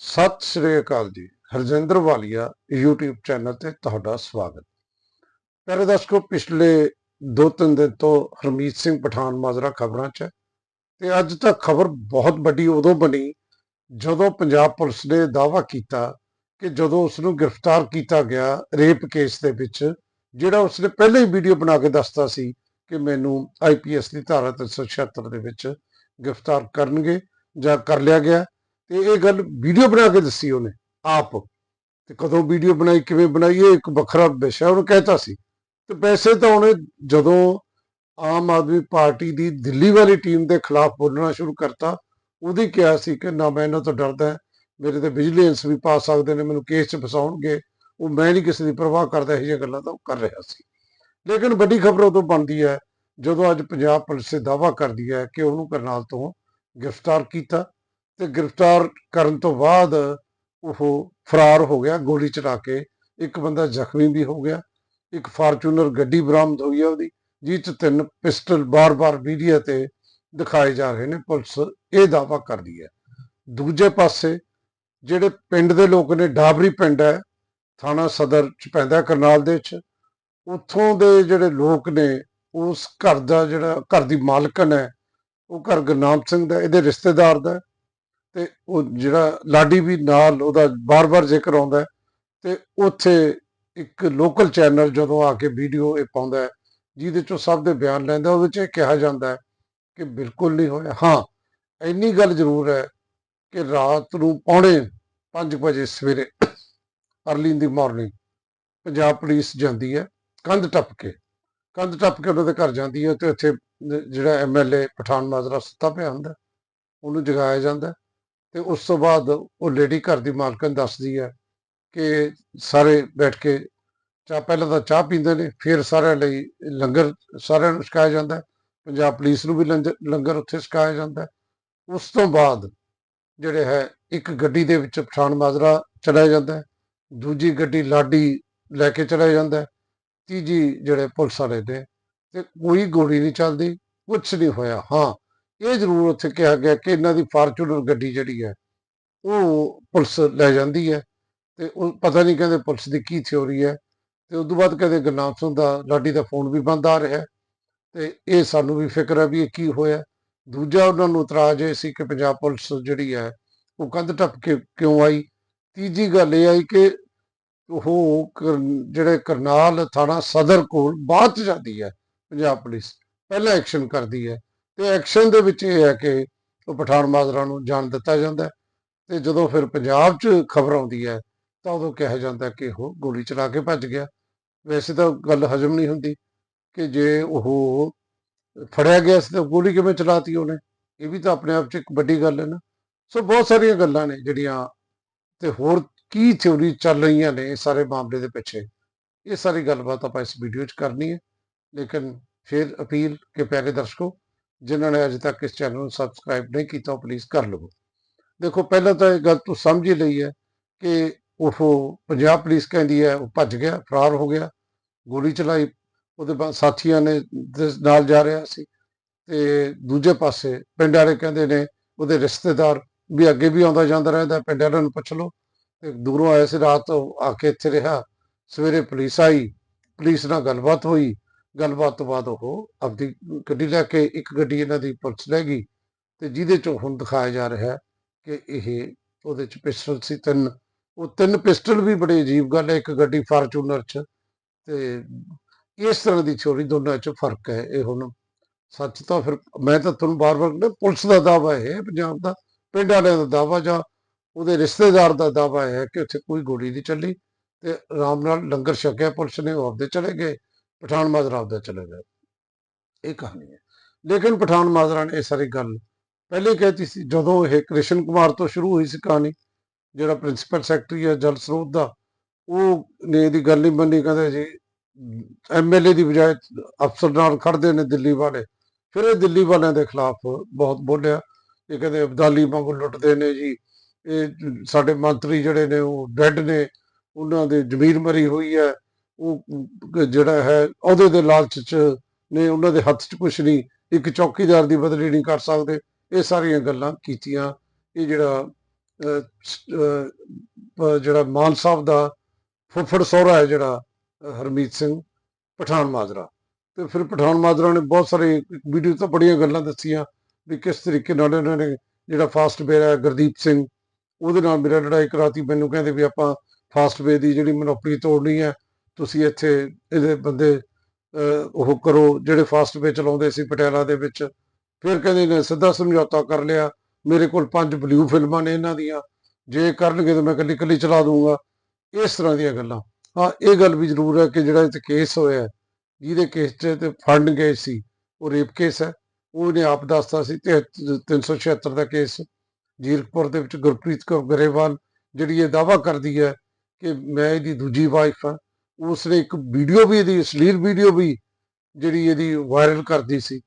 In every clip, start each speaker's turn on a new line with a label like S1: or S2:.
S1: ਸਤਿ ਸ੍ਰੀ ਅਕਾਲ ਜੀ। ਹਰਜਿੰਦਰ ਵਾਲੀਆ, YouTube channel ਤੇ ਤੁਹਾਡਾ ਸਵਾਗਤ। ਪਿਆਰੇ ਦਰਸ਼ਕੋ, ਪਿਛਲੇ 2-3 ਦਿਨ ਤੋਂ ਹਰਮੀਤ ਸਿੰਘ ਪਠਾਨ ਮਾਜਰਾ ਖਬਰਾਂ 'ਚ ਹੈ ਤੇ ਅੱਜ ਤੱਕ ਖਬਰ ਬਹੁਤ ਵੱਡੀ ਉਦੋਂ ਬਣੀ ਜਦੋਂ ਪੰਜਾਬ ਪੁਲਿਸ ਨੇ ਦਾਅਵਾ ਕੀਤਾ ਕਿ ਜਦੋਂ ਉਸ ਨੂੰ ਗ੍ਰਿਫਤਾਰ ਕੀਤਾ ਗਿਆ ਰੇਪ ਕੇਸ ਦੇ ਵਿੱਚ, ਜਿਹੜਾ ਉਸਨੇ ਪਹਿਲਾਂ ਹੀ ਵੀਡੀਓ ਬਣਾ ਕੇ ਦੱਸਤਾ ਸੀ ਕਿ ਮੈਨੂੰ ਆਈਪੀਐਸ ਦੀ ਧਾਰਾ 376 ਦੇ ਵਿੱਚ ਗ੍ਰਿਫਤਾਰ ਕਰਨਗੇ ਜਾਂ ਕਰ ਲਿਆ ਗਿਆ। ਤੇ ਇਹ ਗੱਲ ਵੀਡੀਓ ਬਣਾ ਕੇ ਦੱਸੀ ਉਹਨੇ, ਆਪ। ਤੇ ਕਦੋਂ ਵੀਡੀਓ ਬਣਾਈ, ਕਿਵੇਂ ਬਣਾਈ, ਇਹ ਇੱਕ ਵੱਖਰਾ ਵਿਸ਼ਾ ਉਹਨੇ ਕਹਿਤਾ ਸੀ। ਤੇ ਵੈਸੇ ਤਾਂ ਉਹਨੇ ਜਦੋਂ ਆਮ ਆਦਮੀ ਪਾਰਟੀ ਦੀ ਦਿੱਲੀ ਵਾਲੀ ਟੀਮ ਦੇ ਖਿਲਾਫ ਬੋਲਣਾ ਸ਼ੁਰੂ ਕਰਤਾ, ਉਹਦੀ ਕਿਹਾ ਸੀ ਕਿ ਨਾ, ਮੈਂ ਇਹਨਾਂ ਤੋਂ ਡਰਦਾ, ਮੇਰੇ ਤੇ ਵਿਜੀਲੈਂਸ ਵੀ ਪਾ ਸਕਦੇ ਨੇ, ਮੈਨੂੰ ਕੇਸ 'ਚ ਫਸਾਉਣਗੇ। ਉਹ ਮੈਂ ਨਹੀਂ ਕਿਸੇ ਦੀ ਪਰਵਾਹ ਕਰਦਾ, ਇਹ ਜਿਹੀਆਂ ਗੱਲਾਂ ਤਾਂ ਉਹ ਕਰ ਰਿਹਾ ਸੀ। ਲੇਕਿਨ ਵੱਡੀ ਖਬਰ ਉਦੋਂ ਬਣਦੀ ਹੈ, ਜਦੋਂ ਅੱਜ ਪੰਜਾਬ ਪੁਲਿਸ ਇਹ ਦਾਅਵਾ ਕਰਦੀ ਹੈ ਕਿ ਉਹਨੂੰ ਕਰਨਾਲ ਤੋਂ ਗ੍ਰਿਫਤਾਰ ਕੀਤਾ। ਤੇ ਗ੍ਰਿਫਤਾਰ ਕਰਨ ਤੋਂ ਬਾਅਦ ਉਹ ਫਰਾਰ ਹੋ ਗਿਆ, ਗੋਲੀ ਚਲਾ ਕੇ। ਇੱਕ ਬੰਦਾ ਜ਼ਖਮੀ ਵੀ ਹੋ ਗਿਆ, ਇੱਕ ਫਾਰਚੂਨਰ ਗੱਡੀ ਬਰਾਮਦ ਹੋਈ ਹੈ ਉਹਦੀ ਜਿਸ 'ਚ ਤਿੰਨ ਪਿਸਟਲ ਬਾਰ-ਬਾਰ ਮੀਡੀਆ ਤੇ ਦਿਖਾਏ ਜਾ ਰਹੇ ਨੇ, ਪੁਲਿਸ ਇਹ ਦਾਅਵਾ ਕਰਦੀ ਹੈ। ਦੂਜੇ ਪਾਸੇ ਜਿਹੜੇ ਪਿੰਡ ਦੇ ਲੋਕ ਨੇ, ਡਾਬਰੀ ਪਿੰਡ ਹੈ, ਥਾਣਾ ਸਦਰ ਚ ਪੈਂਦਾ ਕਰਨਾਲ ਦੇ ਵਿੱਚ। ਉੱਥੋਂ ਦੇ ਜਿਹੜੇ ਲੋਕ ਨੇ, ਉਸ ਘਰ ਦਾ ਜਿਹੜਾ, ਘਰ ਦੀ ਮਾਲਕਨ ਹੈ, ਉਹ ਘਰ ਗੁਰਨਾਮ ਸਿੰਘ ਦਾ ਇਹਦੇ ਰਿਸ਼ਤੇਦਾਰ ਦਾ ਤੇ ਉਹ ਜਿਹੜਾ ਲਾਡੀ ਵੀ ਨਾਲ ਉਹਦਾ ਬਾਰ-ਬਾਰ ਜ਼ਿਕਰ ਆਉਂਦਾ ਹੈ ਤੇ ਉੱਥੇ ਇੱਕ ਲੋਕਲ ਚੈਨਲ ਜਦੋਂ ਆ ਕੇ ਵੀਡੀਓ ਇਹ ਪਾਉਂਦਾ ਹੈ, ਜਿਹਦੇ ਚੋਂ ਸਭ ਦੇ ਬਿਆਨ ਲੈਂਦਾ ਉਹਦੇ ਚ ਇਹ ਕਿਹਾ ਜਾਂਦਾ ਹੈ ਕਿ ਬਿਲਕੁਲ ਨਹੀਂ ਹੋਇਆ। ਹਾਂ, ਇੰਨੀ ਗੱਲ ਜ਼ਰੂਰ ਹੈ ਕਿ ਰਾਤ ਨੂੰ ਪੌਣੇ 5 ਵਜੇ ਸਵੇਰੇ early in the morning Punjab police ਜਾਂਦੀ ਹੈ, ਕੰਧ ਟੱਪ ਕੇ, ਕੰਧ ਟੱਪ ਕੇ ਉਹਨਾਂ ਦੇ ਘਰ ਜਾਂਦੀ ਹੈ ਤੇ ਉੱਥੇ ਜਿਹੜਾ ਐਮਐਲਏ ਪਠਾਨ ਮਾਜਰਾ ਸੁੱਤਾ ਪਿਆ ਹੁੰਦਾ ਉਹਨੂੰ ਜਗਾਇਆ ਜਾਂਦਾ ਤੇ ਉਸ ਤੋਂ ਬਾਅਦ ਉਹ ਲੇਡੀ ਘਰ ਦੀ ਮਾਲਕਨ ਦੱਸਦੀ ਹੈ ਕਿ ਸਾਰੇ ਬੈਠ ਕੇ ਚਾਹ, ਪਹਿਲਾਂ ਤਾਂ ਚਾਹ ਪੀਂਦੇ ਨੇ, ਫਿਰ ਸਾਰਿਆਂ ਲਈ ਲੰਗਰ ਸਾਰਿਆਂ ਨੂੰ ਛਕਾਇਆ ਜਾਂਦਾ ਪੰਜਾਬ ਪੁਲਿਸ ਨੂੰ ਵੀ ਲੰਜ- ਲੰਗਰ ਉੱਥੇ ਛਕਾਇਆ ਜਾਂਦਾ ਉਸ ਤੋਂ ਬਾਅਦ ਜਿਹੜੇ ਹੈ, ਇੱਕ ਗੱਡੀ ਦੇ ਵਿੱਚ ਪਠਾਨ ਮਾਜਰਾ ਚਲਾ ਜਾਂਦਾ ਦੂਜੀ ਗੱਡੀ ਲਾਡੀ ਲੈ ਕੇ ਚਲਾ ਜਾਂਦਾ ਤੀਜੀ ਜਿਹੜੇ ਪੁਲਿਸ ਵਾਲੇ ਨੇ, ਤੇ ਕੋਈ ਗੋਲੀ ਨਹੀਂ ਚੱਲਦੀ ਕੁਝ ਨਹੀਂ ਹੋਇਆ। ਹਾਂ ਇਹ ਜ਼ਰੂਰ ਉੱਥੇ ਕਿਹਾ ਗਿਆ ਕਿ ਇਹਨਾਂ ਦੀ ਫਾਰਚੂਨਰ ਗੱਡੀ ਜਿਹੜੀ ਹੈ, ਉਹ ਪੁਲਿਸ ਲੈ ਜਾਂਦੀ ਹੈ ਤੇ ਉਹ ਪਤਾ ਨਹੀਂ ਕਹਿੰਦੇ ਪੁਲਿਸ ਦੀ ਕੀ ਥਿਉਰੀ ਹੈ ਤੇ ਉਸ ਤੋਂ ਬਾਅਦ ਕਹਿੰਦੇ ਗੁਰਨਾਮ ਸਿੰਘ ਦਾ ਲਾਡੀ ਦਾ ਫੋਨ ਵੀ ਬੰਦ ਆ ਰਿਹਾ ਤੇ ਇਹ ਸਾਨੂੰ ਵੀ ਫਿਕਰ ਹੈ ਵੀ ਇਹ ਕੀ ਹੋਇਆ। ਦੂਜਾ ਉਹਨਾਂ ਨੂੰ ਇਤਰਾਜ਼ ਇਹ ਸੀ ਕਿ ਪੰਜਾਬ ਪੁਲਿਸ ਜਿਹੜੀ ਹੈ, ਉਹ ਕੰਧ ਟੱਪ ਕੇ ਕਿਉਂ ਆਈ? ਤੀਜੀ ਗੱਲ ਇਹ ਆਈ ਕਿ ਉਹ ਜਿਹੜੇ ਕਰਨਾਲ ਥਾਣਾ ਸਦਰ ਕੋਲ ਬਾਅਦ ਚ ਜਾਂਦੀ ਹੈ, ਪੰਜਾਬ ਪੁਲਿਸ ਪਹਿਲਾਂ ਐਕਸ਼ਨ ਕਰਦੀ ਹੈ। ਤੇ ਐਕਸ਼ਨ ਦੇ ਵਿੱਚ ਇਹ ਹੈ ਕਿ ਉਹ ਪਠਾਨ ਮਾਜਰਾ ਨੂੰ ਜਾਣ ਦਿੱਤਾ ਜਾਂਦਾ ਹੈ ਤੇ ਜਦੋਂ ਫਿਰ ਪੰਜਾਬ 'ਚ ਖਬਰ ਆਉਂਦੀ ਹੈ ਤਾਂ ਉਦੋਂ ਕਿਹਾ ਜਾਂਦਾ ਕਿ ਉਹ ਗੋਲੀ ਚਲਾ ਕੇ ਭੱਜ ਗਿਆ। ਵੈਸੇ ਤਾਂ ਗੱਲ ਹਜਮ ਨਹੀਂ ਹੁੰਦੀ ਕਿ ਜੇ ਉਹ ਫੜਿਆ ਗਿਆ ਸੀ ਤਾਂ ਗੋਲੀ ਕਿਵੇਂ ਚਲਾਤੀ ਉਹਨੇ, ਇਹ ਵੀ ਤਾਂ ਆਪਣੇ ਆਪ 'ਚ ਇੱਕ ਵੱਡੀ ਗੱਲ ਹੈ ਨਾ। ਸੋ ਬਹੁਤ ਸਾਰੀਆਂ ਗੱਲਾਂ ਨੇ ਜਿਹੜੀਆਂ ਤੇ ਹੋਰ ਕੀ ਥਿਉਰੀ ਚੱਲ ਰਹੀਆਂ ਨੇ ਇਹ ਸਾਰੇ ਮਾਮਲੇ ਦੇ ਪਿੱਛੇ। ਇਹ ਸਾਰੀ ਗੱਲਬਾਤ ਆਪਾਂ ਇਸ ਵੀਡੀਓ 'ਚ ਕਰਨੀ ਹੈ। ਲੇਕਿਨ ਫਿਰ ਅਪੀਲ ਕਿ ਪਿਆਰੇ ਦਰਸ਼ਕੋ ਜਿਨ੍ਹਾਂ ਨੇ ਅਜੇ ਤੱਕ ਇਸ ਚੈਨਲ ਨੂੰ ਸਬਸਕ੍ਰਾਈਬ ਨਹੀਂ ਕੀਤਾ, ਉਹ ਪਲੀਜ਼ ਕਰ ਲਵੋ। ਦੇਖੋ, ਪਹਿਲਾਂ ਤਾਂ ਇਹ ਗੱਲ ਤੂੰ ਸਮਝ ਹੀ ਲਈ ਹੈ ਕਿ ਉਹ ਪੰਜਾਬ ਪੁਲਿਸ ਕਹਿੰਦੀ ਹੈ, ਉਹ ਭੱਜ ਗਿਆ, ਫਰਾਰ ਹੋ ਗਿਆ, ਗੋਲੀ ਚਲਾਈ, ਉਹਦੇ ਬਾਅਦ ਸਾਥੀਆਂ ਨੇ ਦੇ ਨਾਲ ਜਾ ਰਿਹਾ ਸੀ ਤੇ ਦੂਜੇ ਪਾਸੇ ਪਿੰਡ ਵਾਲੇ ਕਹਿੰਦੇ ਨੇ ਉਹਦੇ ਰਿਸ਼ਤੇਦਾਰ ਵੀ ਅੱਗੇ ਵੀ ਆਉਂਦਾ ਜਾਂਦਾ ਰਹਿੰਦਾ, ਪਿੰਡ ਵਾਲਿਆਂ ਨੂੰ ਪੁੱਛ ਲਓ। ਤੇ ਦੂਰੋਂ ਆਇਆ ਸੀ, ਰਾਤ ਆ ਕੇ ਇੱਥੇ ਰਿਹਾ, ਸਵੇਰੇ ਪੁਲਿਸ ਆਈ ਪੁਲਿਸ ਨਾਲ ਗੱਲਬਾਤ ਹੋਈ ਗੱਲਬਾਤ ਤੋਂ ਬਾਅਦ ਉਹ ਆਪਦੀ ਗੱਡੀ ਲੈ ਕੇ ਇੱਕ ਗੱਡੀ ਇਹਨਾਂ ਦੀ ਪੁਲਿਸ ਲੈ ਗਈ ਤੇ ਜਿਹਦੇ ਚੋਂ ਹੁਣ ਦਿਖਾਇਆ ਜਾ ਰਿਹਾ ਕਿ ਇਹ ਉਹਦੇ ਚ ਪਿਸਟਲ ਸੀ ਤਿੰਨ, ਉਹ ਤਿੰਨ ਪਿਸਟਲ ਵੀ ਬੜੀ ਅਜੀਬ ਗੱਲ ਹੈ, ਇੱਕ ਗੱਡੀ ਫਾਰਚੂਨਰ ਚ ਤੇ ਇਸ ਤਰ੍ਹਾਂ ਦੀ ਚੋਰੀ ਦੋਨਾਂ ਚ ਫ਼ਰਕ ਹੈ, ਇਹ ਹੁਣ ਸੱਚ ਤਾਂ ਫਿਰ ਮੈਂ ਤਾਂ ਤੁਹਾਨੂੰ ਬਾਰ-ਬਾਰ ਕਹਿੰਦਾ ਪੁਲਿਸ ਦਾ ਦਾਵਾ ਹੈ, ਪੰਜਾਬ ਦਾ ਪਿੰਡ ਵਾਲਿਆਂ ਦਾ ਦਾਵਾ ਜਾਂ ਉਹਦੇ ਰਿਸ਼ਤੇਦਾਰ ਦਾ ਦਾਵਾ ਹੈ ਕਿ ਉੱਥੇ ਕੋਈ ਗੋਲੀ ਨਹੀਂ ਚੱਲੀ ਤੇ ਆਰਾਮ ਨਾਲ ਲੰਗਰ ਛਕਿਆ ਪੁਲਿਸ ਨੇ, ਉਹ ਆਪਦੇ ਚਲੇ ਗਏ। ਪਠਾਨ ਮਾਜਰਾ ਆਪਦਾ ਚਲੇ ਗਏ। ਇਹ ਕਹਾਣੀ ਹੈ। ਲੇਕਿਨ ਪਠਾਨ ਮਾਜਰਾ ਨੇ ਇਹ ਸਾਰੀ ਗੱਲ ਪਹਿਲੇ ਕਹਿਤੀ ਸੀ, ਜਦੋਂ ਇਹ ਕ੍ਰਿਸ਼ਨ ਕੁਮਾਰ ਤੋਂ ਸ਼ੁਰੂ ਹੋਈ ਸੀ ਕਹਾਣੀ, ਜਿਹੜਾ ਪ੍ਰਿੰਸੀਪਲ ਸੈਕਟਰੀ ਹੈ ਜਲ ਸਰੋਤ ਦਾ, ਉਹ ਨੇ ਇਹਦੀ ਗੱਲ ਨਹੀਂ ਮੰਨੀ, ਕਹਿੰਦੇ ਜੀ ਐਮਐਲਏ ਦੀ ਬਜਾਏ ਅਫਸਰ ਨਾਲ ਖੜਦੇ ਨੇ ਦਿੱਲੀ ਵਾਲੇ। ਫਿਰ ਇਹ ਦਿੱਲੀ ਵਾਲਿਆਂ ਦੇ ਖਿਲਾਫ ਬਹੁਤ ਬੋਲਿਆ। ਇਹ ਕਹਿੰਦੇ ਅਬਦਾਲੀ ਵਾਂਗੂ ਲੁੱਟਦੇ ਨੇ ਜੀ। ਇਹ ਸਾਡੇ ਮੰਤਰੀ ਜਿਹੜੇ ਨੇ ਉਹ ਡੈਡ ਨੇ। ਉਹਨਾਂ ਦੇ ਜ਼ਮੀਰ ਮਰੀ ਹੋਈ ਹੈ। ਉਹ ਜਿਹੜਾ ਹੈ, ਉਹਦੇ ਦੇ ਲਾਲਚ ਚ ਨੇ ਉਹਨਾਂ ਦੇ ਹੱਥ 'ਚ ਕੁਝ ਨਹੀਂ, ਇੱਕ ਚੌਕੀਦਾਰ ਦੀ ਬਦਲੀ ਨਹੀਂ ਕਰ ਸਕਦੇ। ਇਹ ਸਾਰੀਆਂ ਗੱਲਾਂ ਕੀਤੀਆਂ। ਇਹ ਜਿਹੜਾ ਜਿਹੜਾ ਮਾਨ ਸਾਹਿਬ ਦਾ ਫੁੱਫੜ ਸਹੁਰਾ ਹੈ ਜਿਹੜਾ ਹਰਮੀਤ ਸਿੰਘ, ਪਠਾਨ ਮਾਜਰਾ। ਤੇ ਫਿਰ ਪਠਾਨ ਮਾਜਰਾ ਨੇ ਬਹੁਤ ਸਾਰੇ ਵੀਡੀਓ ਤੋਂ ਬੜੀਆਂ ਗੱਲਾਂ ਦੱਸੀਆਂ ਵੀ ਕਿਸ ਤਰੀਕੇ ਨਾਲ ਇਹਨਾਂ ਨੇ ਜਿਹੜਾ ਫਾਸਟ ਵੇ ਹੈ, ਗੁਰਦੀਪ ਸਿੰਘ, ਉਹਦੇ ਨਾਲ ਮੇਰਾ ਲੜਾਈ ਕਰਾਤੀ। ਮੈਨੂੰ ਕਹਿੰਦੇ ਵੀ ਆਪਾਂ ਫਾਸਟ ਵੇ ਦੀ ਜਿਹੜੀ ਮਨੋਪਰੀ ਤੋੜਨੀ ਹੈ ਤੁਸੀਂ ਇੱਥੇ ਇਹਦੇ ਬੰਦੇ ਅਹ, ਉਹ ਕਰੋ ਜਿਹੜੇ ਫਾਸਟ ਵੇ ਚਲਾਉਂਦੇ ਸੀ ਪਟਿਆਲਾ ਦੇ ਵਿੱਚ। ਫਿਰ ਕਹਿੰਦੇ ਨੇ ਸਿੱਧਾ ਸਮਝੌਤਾ ਕਰ ਲਿਆ। ਮੇਰੇ ਕੋਲ ਪੰਜ ਬਲੂ ਫਿਲਮਾਂ ਨੇ ਇਹਨਾਂ ਦੀਆਂ। ਜੇ ਕਰਨਗੇ ਤਾਂ ਮੈਂ ਕੱਲੀ ਕੱਲੀ ਚਲਾ ਦੂੰਗਾ ਇਸ ਤਰ੍ਹਾਂ ਦੀਆਂ ਗੱਲਾਂ। ਹਾਂ ਇਹ ਗੱਲ ਵੀ ਜ਼ਰੂਰ ਹੈ ਕਿ ਜਿਹੜਾ ਇੱਥੇ ਕੇਸ ਹੋਇਆ ਜਿਹਦੇ ਕੇਸ 'ਚ ਤੇ ਫੰਡ ਗਏ ਸੀ ਉਹ ਰੇਪ ਕੇਸ ਹੈ। ਉਹਨੇ ਆਪ ਦੱਸਤਾ ਸੀ ਤੇ 376 ਦਾ ਕੇਸ ਜੀਰਕਪੁਰ ਦੇ ਵਿੱਚ ਗੁਰਪ੍ਰੀਤ ਕੌਰ ਗਰੇਵਾਲ ਜਿਹੜੀ ਇਹ ਦਾਵਾ ਕਰਦੀ ਹੈ ਕਿ ਮੈਂ ਇਹਦੀ ਦੂਜੀ ਵਾਈਫ ਹਾਂ। ਉਸਨੇ ਇੱਕ ਵੀਡੀਓ ਵੀ ਇਹਦੀ ਅਸ਼ਲੀਲ ਵੀਡੀਓ ਵੀ ਜਿਹੜੀ ਇਹਦੀ ਵਾਇਰਲ ਕਰਦੀ ਸੀ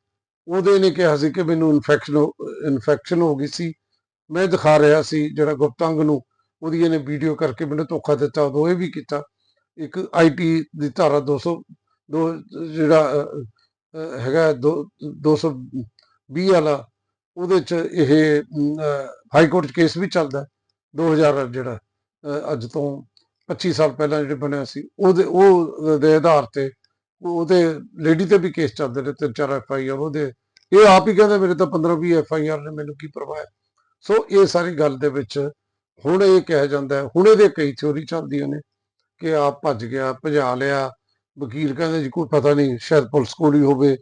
S1: ਉਹਦੇ ਨੇ ਕਿਹਾ ਸੀ ਕਿ ਮੈਨੂੰ ਇਨਫੈਕਸ਼ਨ ਇਨਫੈਕਸ਼ਨ ਹੋ ਗਈ ਸੀ ਮੈਂ ਦਿਖਾ ਰਿਹਾ ਸੀ ਜਿਹੜਾ ਗੁਪਤੰਗ ਨੂੰ ਉਹਦੀ ਇਹਨੇ ਵੀਡੀਓ ਕਰਕੇ ਮੈਨੂੰ ਧੋਖਾ ਦਿੱਤਾ ਉਦੋਂ ਇਹ ਵੀ ਕੀਤਾ ਇੱਕ ਆਈਟੀ ਦੀ ਧਾਰਾ 200 ਦੋ ਜਿਹੜਾ ਅਹ, ਅਹ, ਹੈਗਾ ਦੋ- 220 ਵਾਲਾ ਉਹਦੇ ਚ ਇਹ ਹਾਈ ਕੋਰਟ 'ਚ ਕੇਸ ਵੀ ਚੱਲਦਾ ਹੈ। 2000 ਜਿਹੜਾ ਅੱਜ ਤੋਂ 25 ਸਾਲ ਪਹਿਲਾਂ ਜਿਹੜੇ ਬਣਿਆ ਸੀ, ਉਹਦੇ, ਉਹ ਦੇ ਆਧਾਰ ਤੇ ਉਹਦੇ ਲੇਡੀ ਤੇ ਵੀ ਕੇਸ ਚੱਲਦੇ ਨੇ, ਤਿੰਨ ਚਾਰ ਐਫ ਆਈ ਆਰ ਉਹਦੇ। ਇਹ ਆਪ ਹੀ ਕਹਿੰਦੇ ਮੇਰੇ ਤਾਂ 15 20 ਐਫ ਆਈ ਆਰ ਨੇ ਮੈਨੂੰ ਕੀ ਪਰਵਾਹ ਸੋ ਇਹ ਸਾਰੀ ਗੱਲ ਦੇ ਵਿੱਚ ਹੁਣ ਇਹ ਕਿਹਾ ਜਾਂਦਾ ਹੁਣ ਇਹਦੇ ਕਈ ਥਿਉਰੀ ਚੱਲਦੀਆਂ ਨੇ ਕਿ ਆਪ ਭੱਜ ਗਿਆ, ਭਜਾ ਲਿਆ, ਵਕੀਲ ਕਹਿੰਦੇ ਜੀ ਕੋਈ ਪਤਾ ਨਹੀਂ, ਸ਼ਾਇਦ ਪੁਲਿਸ ਕੋਲ ਹੀ ਹੋਵੇ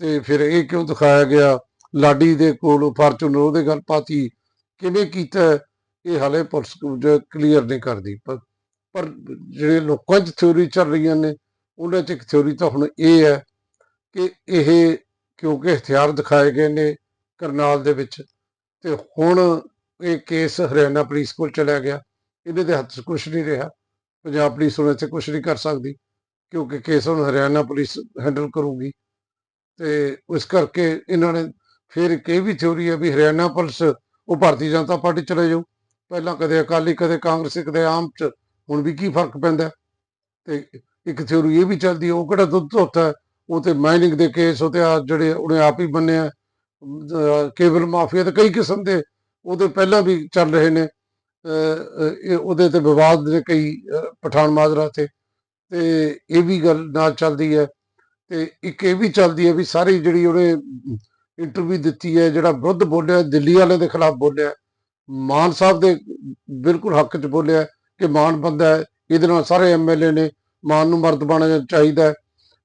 S1: ਤੇ ਫਿਰ ਇਹ ਕਿਉਂ ਦਿਖਾਇਆ ਗਿਆ? ਲਾਡੀ ਦੇ ਕੋਲ ਫਾਰਚੂਨਰ ਉਹਦੇ ਗੱਲ ਪਾਤੀ, ਕਿਵੇਂ ਕੀਤਾ? ਇਹ ਹਾਲੇ ਪੁਲਿਸ ਕਲੀਅਰ ਨਹੀਂ ਕਰਦੀ। ਪਰ ਪਰ ਜਿਹੜੇ ਲੋਕਾਂ 'ਚ ਥਿਉਰੀ ਚੱਲ ਰਹੀਆਂ ਨੇ ਉਹਨਾਂ 'ਚ ਇੱਕ ਥਿਉਰੀ ਤਾਂ ਹੁਣ ਇਹ ਹੈ ਕਿ ਇਹ ਕਿਉਂਕਿ ਹਥਿਆਰ ਦਿਖਾਏ ਗਏ ਨੇ ਕਰਨਾਲ ਦੇ ਵਿੱਚ, ਤੇ ਹੁਣ ਇਹ ਕੇਸ ਹਰਿਆਣਾ ਪੁਲਿਸ ਕੋਲ ਚਲਾ ਗਿਆ। ਇਹਦੇ ਦੇ ਹੱਥ 'ਚ ਕੁਝ ਨਹੀਂ ਰਿਹਾ। ਪੰਜਾਬ ਪੁਲਿਸ ਉਹਨਾਂ 'ਚ ਕੁਝ ਨਹੀਂ ਕਰ ਸਕਦੀ, ਕਿਉਂਕਿ ਕੇਸ ਹੁਣ ਹਰਿਆਣਾ ਪੁਲਿਸ ਹੈਂਡਲ ਕਰੂਗੀ। ਤੇ ਉਸ ਕਰਕੇ ਇਹਨਾਂ ਨੇ ਫਿਰ ਇੱਕ ਇਹ ਵੀ ਥਿਉਰੀ ਹੈ ਵੀ ਹਰਿਆਣਾ ਪੁਲਿਸ, ਉਹ ਭਾਰਤੀ ਜਨਤਾ ਪਾਰਟੀ ਚਲੇ ਜਾਊ। ਪਹਿਲਾਂ ਕਦੇ ਅਕਾਲੀ, ਕਦੇ ਕਾਂਗਰਸੀ, ਕਦੇ ਆਮ ਚ ਹੁਣ ਵੀ ਕੀ ਫ਼ਰਕ ਪੈਂਦਾ ਹੈ? ਤੇ ਇੱਕ ਥਿਉਰੀ ਇਹ ਵੀ ਚੱਲਦੀ ਹੈ, ਉਹ ਕਿਹੜਾ ਦੁੱਧ ਧੋਤਾ ਉਹ ਤੇ ਮਾਈਨਿੰਗ ਦੇ ਕੇਸ ਉਹ ਤੇ ਆ ਜਿਹੜੇ ਉਹਨੇ ਆਪ ਹੀ ਬੰਨਿਆ ਅਹ ਕੇਬਲ ਮਾਫੀਆ ਤੇ ਕਈ ਕਿਸਮ ਦੇ ਉਹਦੇ ਪਹਿਲਾਂ ਵੀ ਚੱਲ ਰਹੇ ਨੇ। ਉਹਦੇ ਤੇ ਵਿਵਾਦ ਨੇ ਕਈ, ਅਹ, ਪਠਾਨ ਮਾਜਰਾ ਤੇ। ਤੇ ਇਹ ਵੀ ਗੱਲ ਨਾਲ ਚੱਲਦੀ ਹੈ। ਤੇ ਇੱਕ ਇਹ ਵੀ ਚੱਲਦੀ ਹੈ ਵੀ ਸਾਰੀ ਜਿਹੜੀ ਉਹਨੇ ਇੰਟਰਵਿਊ ਦਿੱਤੀ ਹੈ, ਜਿਹੜਾ ਵਿਰੁੱਧ ਬੋਲਿਆ, ਦਿੱਲੀ ਵਾਲਿਆਂ ਦੇ ਖਿਲਾਫ ਬੋਲਿਆ, ਮਾਨ ਸਾਹਿਬ ਦੇ ਬਿਲਕੁਲ ਹੱਕ 'ਚ ਬੋਲਿਆ ਕਿ ਮਾਨ ਬੰਦਾ ਹੈ, ਇਹਦੇ ਨਾਲ ਸਾਰੇ ਐਮਐਲਏ ਨੇ ਮਾਨ ਨੂੰ ਮਰਦ ਬਣਨਾ ਚਾਹੀਦਾ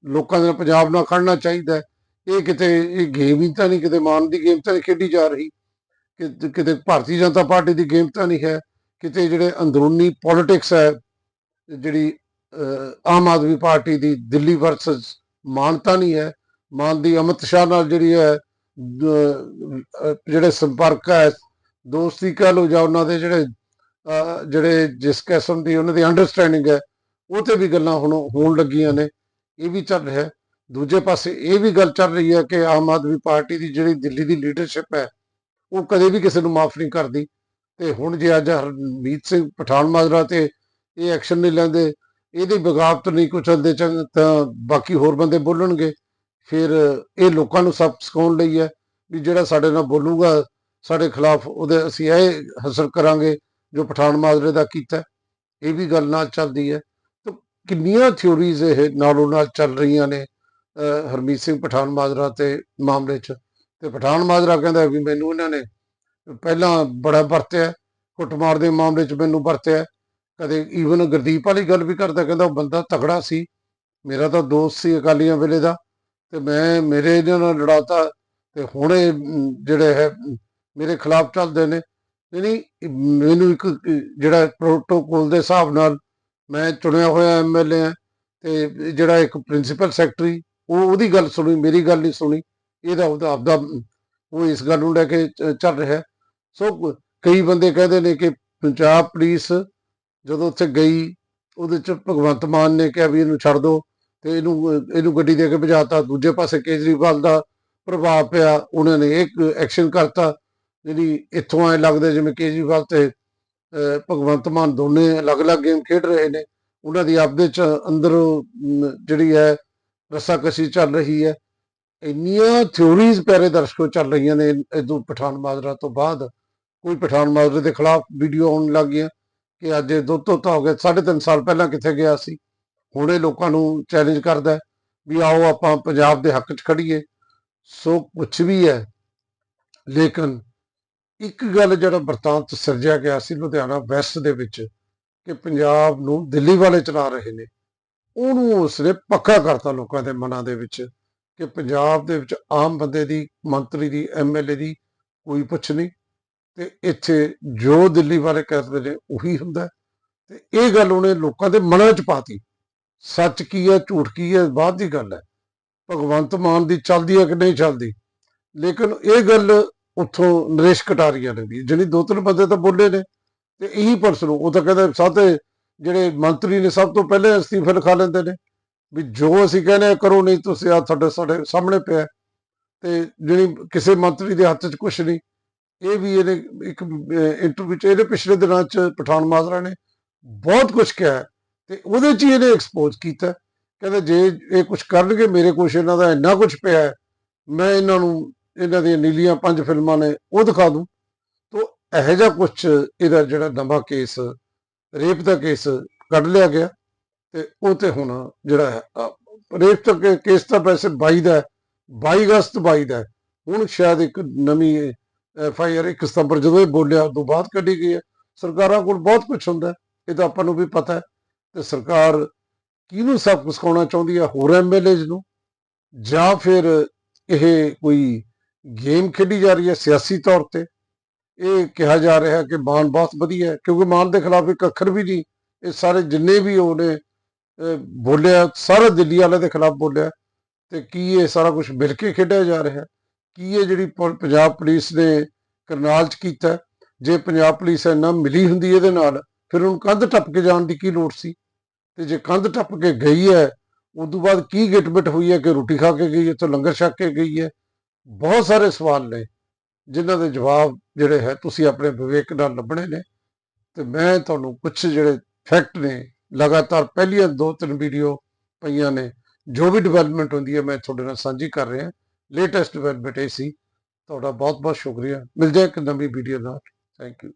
S1: ਲੋਕਾਂ ਦੇ ਨਾਲ ਪੰਜਾਬ ਨਾਲ ਖੜਨਾ ਚਾਹੀਦਾ ਇਹ ਕਿਤੇ, ਇਹ ਗੇਮ ਹੀ ਤਾਂ ਨਹੀਂ, ਕਿਤੇ ਮਾਨ ਦੀ ਗੇਮ ਤਾਂ ਨਹੀਂ ਖੇਡੀ ਜਾ ਰਹੀ। ਕਿ ਕਿਤੇ ਭਾਰਤੀ ਜਨਤਾ ਪਾਰਟੀ ਦੀ ਗੇਮ ਤਾਂ ਨਹੀਂ ਹੈ, ਕਿਤੇ ਜਿਹੜੇ ਅੰਦਰੂਨੀ ਪੋਲਿਟਿਕਸ ਹੈ, ਜਿਹੜੀ ਆਮ ਆਦਮੀ ਪਾਰਟੀ ਦੀ ਦਿੱਲੀ ਵਰਸਸ ਮਾਨਤਾ ਨਹੀਂ ਹੈ। ਮਾਨ ਦੀ ਅਮਿਤ ਸ਼ਾਹ ਨਾਲ ਜਿਹੜੀ ਹੈ ਜਿਹੜੇ ਸੰਪਰਕ ਹੈ, ਦੋਸਤੀ ਕਹ ਲੋ ਜਾਂ ਉਹਨਾਂ ਦੇ ਜਿਹੜੇ ਜਿਹੜੇ ਜਿਸ ਕਿਸਮ ਦੀ ਉਹਨਾਂ ਦੀ ਅੰਡਰਸਟੈਂਡਿੰਗ ਹੈ, ਉਹ ਤੇ ਵੀ ਗੱਲਾਂ ਹੁਣ ਹੋਣ ਲੱਗੀਆਂ ਨੇ, ਇਹ ਵੀ ਚੱਲ ਰਿਹਾ ਦੂਜੇ ਪਾਸੇ ਇਹ ਵੀ ਗੱਲ ਚੱਲ ਰਹੀ ਹੈ ਕਿ ਆਮ ਆਦਮੀ ਪਾਰਟੀ ਦੀ ਜਿਹੜੀ ਦਿੱਲੀ ਦੀ ਲੀਡਰਸ਼ਿਪ ਹੈ, ਉਹ ਕਦੇ ਵੀ ਕਿਸੇ ਨੂੰ ਮਾਫ ਨਹੀਂ ਕਰਦੀ। ਤੇ ਹੁਣ ਜੇ ਅੱਜ ਹਰਮੀਤ ਸਿੰਘ ਪਠਾਨ ਮਾਜਰਾ ਤੇ ਇਹ ਐਕਸ਼ਨ ਨਹੀਂ ਲੈਂਦੇ, ਇਹਦੀ ਬਗਾਵਤ ਨਹੀਂ ਕੁਛ ਚੱਲਦੇ ਚੰਗ, ਤਾਂ ਬਾਕੀ ਹੋਰ ਬੰਦੇ ਬੋਲਣਗੇ। ਫਿਰ ਇਹ ਲੋਕਾਂ ਨੂੰ ਸਭ ਸਿਖਾਉਣ ਲਈ ਹੈ ਵੀ ਜਿਹੜਾ ਸਾਡੇ ਨਾਲ ਬੋਲੂਗਾ, ਸਾਡੇ ਖਿਲਾਫ ਉਹਦੇ ਅਸੀਂ ਇਹ ਹਾਸਲ ਕਰਾਂਗੇ। ਜੋ ਪਠਾਨ ਮਾਜਰੇ ਦਾ ਕੀਤਾ ਇਹ ਵੀ ਗੱਲ ਨਾਲ ਚੱਲਦੀ ਹੈ। ਤਾਂ ਕਿੰਨੀਆਂ ਥਿਉਰੀਜ਼ ਇਹ ਨਾਲੋਂ ਨਾਲ ਚੱਲ ਰਹੀਆਂ ਨੇ ਹਰਮੀਤ ਸਿੰਘ ਪਠਾਨ ਮਾਜਰਾ ਤੇ ਮਾਮਲੇ 'ਚ। ਤੇ ਪਠਾਨ ਮਾਜਰਾ ਕਹਿੰਦਾ ਵੀ ਮੈਨੂੰ ਇਹਨਾਂ ਨੇ ਪਹਿਲਾਂ ਬੜਾ ਵਰਤਿਆ ਕੁੱਟਮਾਰ ਦੇ ਮਾਮਲੇ 'ਚ ਮੈਨੂੰ ਵਰਤਿਆ ਕਦੇ ਈਵਨ ਗੁਰਦੀਪ ਵਾਲੀ ਗੱਲ ਵੀ ਕਰਦਾ, ਕਹਿੰਦਾ ਉਹ ਬੰਦਾ ਤਗੜਾ ਸੀ, ਮੇਰਾ ਤਾਂ ਦੋਸਤ ਸੀ ਅਕਾਲੀਆਂ ਵੇਲੇ ਦਾ, ਤੇ ਮੈਂ, ਮੇਰੇ ਇਹਨਾਂ ਨਾਲ ਲੜਾਤਾ, ਤੇ ਹੁਣ ਇਹ ਜਿਹੜੇ ਹੈ, ਮੇਰੇ ਖਿਲਾਫ ਚੱਲਦੇ ਨੇ। ਨਹੀਂ ਨਹੀਂ ਮੈਨੂੰ ਇੱਕ ਜਿਹੜਾ ਪ੍ਰੋਟੋਕੋਲ ਦੇ ਹਿਸਾਬ ਨਾਲ ਮੈਂ ਚੁਣਿਆ ਹੋਇਆ ਐਮਐਲਏ ਆ ਤੇ ਜਿਹੜਾ ਇੱਕ ਪ੍ਰਿੰਸੀਪਲ ਸੈਕਟਰੀ ਉਹ ਉਹਦੀ ਗੱਲ ਸੁਣੀ, ਮੇਰੀ ਗੱਲ ਨਹੀਂ ਸੁਣੀ। ਇਹਦਾ ਉਹਦਾ ਆਪਦਾ ਉਹ ਇਸ ਗੱਲ ਨੂੰ ਲੈ ਕੇ ਚੱਲ ਰਿਹਾ ਸੋ ਕਈ ਬੰਦੇ ਕਹਿੰਦੇ ਨੇ ਕਿ ਪੰਜਾਬ ਪੁਲਿਸ ਜਦੋਂ ਉੱਥੇ ਗਈ, ਉਹਦੇ ਚ ਭਗਵੰਤ ਮਾਨ ਨੇ ਕਿਹਾ ਵੀ ਇਹਨੂੰ ਛੱਡ ਦਿਓ ਤੇ ਇਹਨੂੰ ਇਹਨੂੰ ਗੱਡੀ ਦੇ ਕੇ ਭਜਾਤਾ ਦੂਜੇ ਪਾਸੇ ਕੇਜਰੀਵਾਲ ਦਾ ਪ੍ਰਭਾਵ ਪਿਆ, ਉਹਨਾਂ ਨੇ ਇੱਕ ਐਕਸ਼ਨ ਕਰਤਾ। ਜਿਹੜੀ ਇੱਥੋਂ ਆਏ ਲੱਗਦਾ ਜਿਵੇਂ ਕੇਜਰੀਵਾਲ ਤੇ, ਅਹ, ਭਗਵੰਤ ਮਾਨ ਦੋਨੇ ਅਲੱਗ-ਅਲੱਗ ਗੇਮ ਖੇਡ ਰਹੇ ਨੇ, ਉਹਨਾਂ ਦੀ ਆਪਦੇ ਚ ਅੰਦਰ ਜਿਹੜੀ ਹੈ ਰਸਾਕਸੀ ਚੱਲ ਰਹੀ ਹੈ। ਇੰਨੀਆਂ ਥਿਉਰੀਜ਼ ਪਿਆਰੇ ਦਰਸ਼ਕੋ ਚੱਲ ਰਹੀਆਂ ਨੇ ਇਦੋਂ ਪਠਾਨ ਮਾਜਰਾ ਤੋਂ ਬਾਅਦ। ਕੋਈ ਪਠਾਨ ਮਾਜਰੇ ਦੇ ਖਿਲਾਫ ਵੀਡੀਓ ਆਉਣ ਲੱਗ ਗਈਆਂ ਕਿ ਅੱਜ ਇਹ ਦੋ ਧੋਤਾ ਹੋ ਗਿਆ। ਸਾਢੇ ਤਿੰਨ ਸਾਲ ਪਹਿਲਾਂ ਕਿੱਥੇ ਗਿਆ ਸੀ? ਹੁਣ ਇਹ ਲੋਕਾਂ ਨੂੰ ਚੈਲੰਜ ਕਰਦਾ ਵੀ ਆਓ ਆਪਾਂ ਪੰਜਾਬ ਦੇ ਹੱਕ 'ਚ ਖੜੀਏ ਸੋ ਕੁਛ ਵੀ ਹੈ, ਲੇਕਿਨ ਇੱਕ ਗੱਲ ਜਿਹੜਾ ਵਰਤਾਂਤ ਸਿਰਜਿਆ ਗਿਆ ਸੀ ਲੁਧਿਆਣਾ ਵੈਸਟ ਦੇ ਵਿੱਚ ਕਿ ਪੰਜਾਬ ਨੂੰ ਦਿੱਲੀ ਵਾਲੇ ਚਲਾ ਰਹੇ ਨੇ, ਉਹਨੂੰ ਉਸਨੇ ਪੱਕਾ ਕਰਤਾ ਲੋਕਾਂ ਦੇ ਮਨਾਂ ਦੇ ਵਿੱਚ ਕਿ ਪੰਜਾਬ ਦੇ ਵਿੱਚ ਆਮ ਬੰਦੇ ਦੀ, ਮੰਤਰੀ ਦੀ ਐਮਐਲਏ ਦੀ ਕੋਈ ਪੁੱਛ ਨਹੀਂ। ਤੇ ਇੱਥੇ ਜੋ ਦਿੱਲੀ ਵਾਲੇ ਕਹਿੰਦੇ ਨੇ ਉਹੀ ਹੁੰਦਾ। ਹੈ। ਤੇ ਇਹ ਗੱਲ ਉਹਨੇ ਲੋਕਾਂ ਦੇ ਮਨਾਂ 'ਚ ਪਾਤੀ। ਸੱਚ ਕੀ ਹੈ, ਝੂਠ ਕੀ ਹੈ, ਬਾਅਦ ਦੀ ਗੱਲ ਹੈ। ਭਗਵੰਤ ਮਾਨ ਦੀ ਚੱਲਦੀ ਹੈ ਕਿ ਨਹੀਂ ਚੱਲਦੀ? ਲੇਕਿਨ ਇਹ ਗੱਲ ਉੱਥੋਂ ਨਰੇਸ਼ ਕਟਾਰੀਆ ਨੇ ਵੀ, ਜਿਹੜੀ ਦੋ ਤਿੰਨ ਬੰਦੇ ਤਾਂ ਬੋਲੇ ਨੇ, ਤੇ ਇਹੀ ਪਰਸਨ ਉਹ ਤਾਂ ਕਹਿੰਦੇ ਸਾਤੇ ਜਿਹੜੇ ਮੰਤਰੀ ਨੇ ਸਭ ਤੋਂ ਪਹਿਲੇ ਅਸਤੀਫੇ ਲਿਖਾ ਲੈਂਦੇ ਨੇ, ਵੀ ਜੋ ਅਸੀਂ ਕਹਿੰਦੇ ਹਾਂ ਕਰੋ, ਨਹੀਂ ਤੁਸੀਂ ਆ ਤੁਹਾਡੇ ਸਾਡੇ ਸਾਹਮਣੇ ਪਿਆ ਤੇ ਜਿਹੜੀ ਕਿਸੇ ਮੰਤਰੀ ਦੇ ਹੱਥ 'ਚ ਕੁਝ ਨਹੀਂ, ਇਹ ਵੀ ਇਹਨੇ ਇੱਕ ਇੰਟਰਵਿਊ 'ਚ ਇਹਦੇ ਪਿਛਲੇ ਦਿਨਾਂ 'ਚ ਪਠਾਨ ਮਾਜਰਾ ਨੇ ਬਹੁਤ ਕੁਝ ਕਿਹਾ ਤੇ ਉਹਦੇ 'ਚ ਹੀ ਇਹਨੇ ਐਕਸਪੋਜ਼ ਕੀਤਾ ਹੈ। ਕਹਿੰਦਾ ਜੇ ਇਹ ਕੁਝ ਕਰਨਗੇ, ਮੇਰੇ ਕੋਲ ਇਹਨਾਂ ਦਾ ਇੰਨਾ ਕੁਝ ਪਿਆ ਮੈਂ ਇਹਨਾਂ ਨੂੰ ਇਹਨਾਂ ਦੀਆਂ ਨੀਲੀਆਂ ਪੰਜ ਫਿਲਮਾਂ ਨੇ ਉਹ ਦਿਖਾ ਦੂੰ। ਤੋ ਇਹੋ ਜਿਹਾ ਕੁਝ ਇਹਦਾ ਜਿਹੜਾ ਨਵਾਂ ਕੇਸ ਰੇਪ ਦਾ ਕੇਸ ਕੱਢ ਲਿਆ ਗਿਆ ਤੇ ਉਹ ਤੇ ਹੁਣ ਜਿਹੜਾ ਹੈ, ਰੇਪ ਦਾ ਕੇਸ ਤਾਂ ਪੈਸੇ 22 ਦਾ ਹੈ 22 ਅਗਸਤ 22 ਦਾ ਹੁਣ ਸ਼ਾਇਦ ਇੱਕ ਨਵੀਂ ਐਫ ਆਈ ਆਰ 1 ਸਤੰਬਰ ਜਦੋਂ ਇਹ ਬੋਲਿਆ ਉਦੋਂ ਬਾਅਦ ਕੱਢੀ ਗਈ ਹੈ। ਸਰਕਾਰਾਂ ਕੋਲ ਬਹੁਤ ਕੁਝ ਹੁੰਦਾ ਇਹ ਤਾਂ ਆਪਾਂ ਨੂੰ ਵੀ ਪਤਾ ਹੈ। ਤੇ ਸਰਕਾਰ ਕਿਹਨੂੰ ਸਭ ਸਬਕ ਸਿਖਾਉਣਾ ਚਾਹੁੰਦੀ ਹੈ? ਹੋਰ ਐਮਐਲਏਜ਼ ਨੂੰ? ਜਾਂ ਫਿਰ ਇਹ ਕੋਈ ਗੇਮ ਖੇਡੀ ਜਾ ਰਹੀ ਹੈ ਸਿਆਸੀ ਤੌਰ ਤੇ। ਇਹ ਕਿਹਾ ਜਾ ਰਿਹਾ ਹੈ ਕਿ ਮਾਨ ਬਹੁਤ ਵਧੀਆ ਹੈ, ਕਿਉਂਕਿ ਮਾਨ ਦੇ ਖਿਲਾਫ ਇੱਕ ਅੱਖਰ ਵੀ ਨਹੀਂ, ਇਹ ਸਾਰੇ ਜਿੰਨੇ ਵੀ ਉਹਨੇ ਬੋਲਿਆ, ਸਾਰਾ ਦਿੱਲੀ ਵਾਲੇ ਦੇ ਖਿਲਾਫ ਬੋਲਿਆ ਤੇ ਕੀ ਇਹ ਸਾਰਾ ਕੁਝ ਮਿਲ ਕੇ ਖੇਡਿਆ ਜਾ ਰਿਹਾ ਕੀ ਇਹ ਜਿਹੜੀ ਪ- ਪੰਜਾਬ ਪੁਲਿਸ ਨੇ ਕਰਨਾਲ ਚ ਕੀਤਾ ਜੇ ਪੰਜਾਬ ਪੁਲਿਸ ਇੰਨਾ ਮਿਲੀ ਹੁੰਦੀ ਇਹਦੇ ਨਾਲ, ਫਿਰ ਉਹਨੂੰ ਕੰਧ ਟੱਪ ਕੇ ਜਾਣ ਦੀ ਕੀ ਲੋੜ ਸੀ? ਤੇ ਜੇ ਕੰਧ ਟੱਪ ਕੇ ਗਈ ਹੈ ਉਦੋਂ ਬਾਅਦ ਕੀ ਗਿਟਮਿਟ ਹੋਈ ਹੈ ਕਿ ਰੋਟੀ ਖਾ ਕੇ ਗਈ ਹੈ ਤੇ ਲੰਗਰ ਛਕ ਕੇ ਗਈ ਹੈ ਬਹੁਤ ਸਾਰੇ ਸਵਾਲ ਨੇ, ਜਿਨ੍ਹਾਂ ਦੇ ਜਵਾਬ ਜਿਹੜੇ ਹੈ, ਤੁਸੀਂ ਆਪਣੇ ਵਿਵੇਕ ਨਾਲ ਲੱਭਣੇ ਨੇ। ਤੇ ਮੈਂ ਤੁਹਾਨੂੰ ਕੁਝ ਜਿਹੜੇ ਫੈਕਟ ਨੇ, ਲਗਾਤਾਰ ਪਹਿਲੀਆਂ ਦੋ ਤਿੰਨ ਵੀਡੀਓ ਪਈਆਂ ਨੇ, ਜੋ ਵੀ ਡਿਵੈਲਪਮੈਂਟ ਹੁੰਦੀ ਹੈ, ਮੈਂ ਤੁਹਾਡੇ ਨਾਲ ਸਾਂਝੀ ਕਰ ਰਿਹਾ। ਲੇਟੈਸਟ ਡਿਵੈਲਪਮੈਂਟ ਇਹ ਸੀ। ਤੁਹਾਡਾ ਬਹੁਤ ਬਹੁਤ ਸ਼ੁਕਰੀਆ। ਮਿਲ ਜਾਏ ਇੱਕ ਨਵੀਂ ਵੀਡੀਓ ਨਾਲ। Thank you